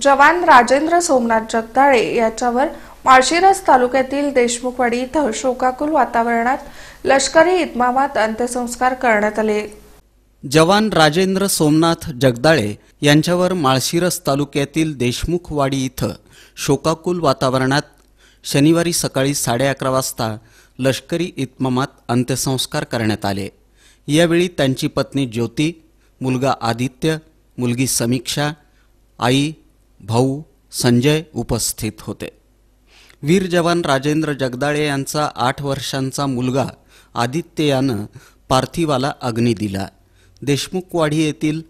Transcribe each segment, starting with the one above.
जवान राजेंद्र सोमनाथ जगदाळे याच्यावर माळशिरस तालुक्यातील देशमुखवाडी इथं शोकाकुल वातावरणात लष्करी इतमामात अंत्यसंस्कार करण्यात आले. जवान राजेंद्र सोमनाथ जगदाळे यांच्यावर माळशिरस तालुक्यातील देशमुखवाडी इथं शोकाकुल वातावरणात शनिवारी सकाळी साडे अकरा वाजता लष्करी इतमामात अंत्यसंस्कार करण्यात आले. यावेळी त्यांची पत्नी ज्योती मुलगा आदित्य मुलगी समीक्षा आई भाऊ संजय उपस्थित होते. वीर जवान राजेंद्र जगदाळे यांचा आठ वर्षांचा मुलगा आदित्य यानं पार्थिवाला अग्नी दिला. देशमुखवाडी येथील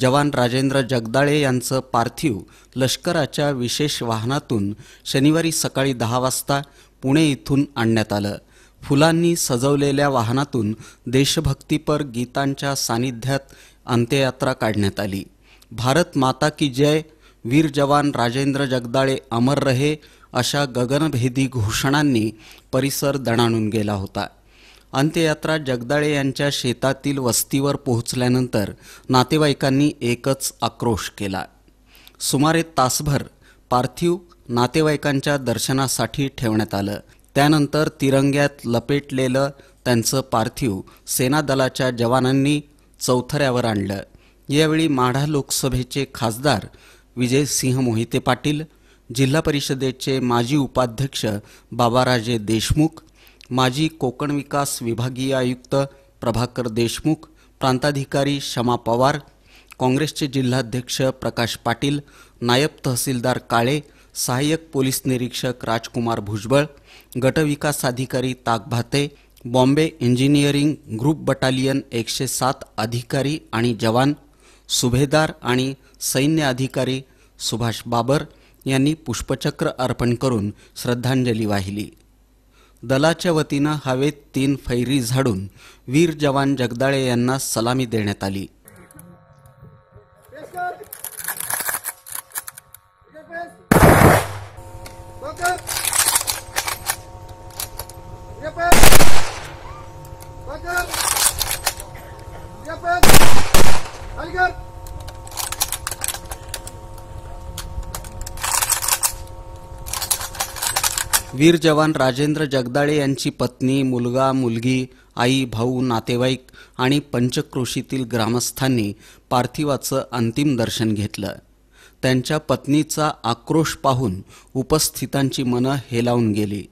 जवान राजेंद्र जगदाळे यांचं पार्थिव लष्कराच्या विशेष वाहनातून शनिवारी सकाळी दहा वाजता पुणे इथून आणण्यात आलं. फुलांनी सजवलेल्या वाहनातून देशभक्तीपर गीतांच्या सानिध्यात अंत्ययात्रा काढण्यात आली. भारत माता की जय वीर जवान राजेंद्र जगदाळे अमर रहे अशा गगनभेदी घोषणांनी परिसर दणाणून गेला होता. अंत्ययात्रा जगदाळे यांच्या शेतातील वस्तीवर पोहोचल्यानंतर नातेवाईकांनी एकच आक्रोश केला. सुमारे तासभर पार्थिव नातेवाईकांच्या दर्शनासाठी ठेवण्यात आलं. त्यानंतर तिरंग्यात लपेटलेलं त्यांचं पार्थिव सेनादलाच्या जवानांनी चौथऱ्यावर आणलं. यावेळी माढा लोकसभेचे खासदार विजयसिंह मोहिते पाटील जिल्हा परिषदेचे माजी उपाध्यक्ष बाबाराजे देशमुख माजी कोकण विकास विभागीय आयुक्त प्रभाकर देशमुख प्रांताधिकारी क्षमा पवार काँग्रेसचे जिल्हाध्यक्ष प्रकाश पाटील नायब तहसीलदार काळे सहाय्यक पोलीस निरीक्षक राजकुमार भुजबळ गटविकास अधिकारी Takbhate Bombay engineering group battalion एकशे सात अधिकारी आणि जवान सुभेदार आणि सैन्य अधिकारी सुभाष बाबर यांनी पुष्पचक्र अर्पण करून श्रद्धांजली वाहिली. दलाच्या वतीनं हवेत तीन फैरी झाडून वीर जवान जगदाळे यांना सलामी देण्यात आली. वीर जवान राजेंद्र जगदाळे यांची पत्नी मुलगा मुलगी आई भाऊ नातेवाईक आणि पंचक्रोशीतील ग्रामस्थांनी पार्थिवाचं अंतिम दर्शन घेतलं. त्यांच्या पत्नीचा आक्रोश पाहून उपस्थितांची मनं हेलावून गेली.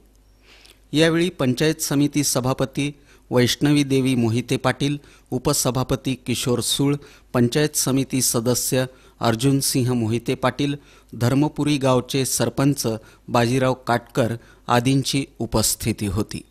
यावेळी पंचायत समिती सभापती वैष्णवी देवी मोहिते पाटील उपसभापती किशोर सूळ पंचायत समिती सदस्य अर्जुनसिंह मोहिते पाटील धर्मपुरी गावचे सरपंच बाजीराव काटकर आदींची उपस्थिती होती.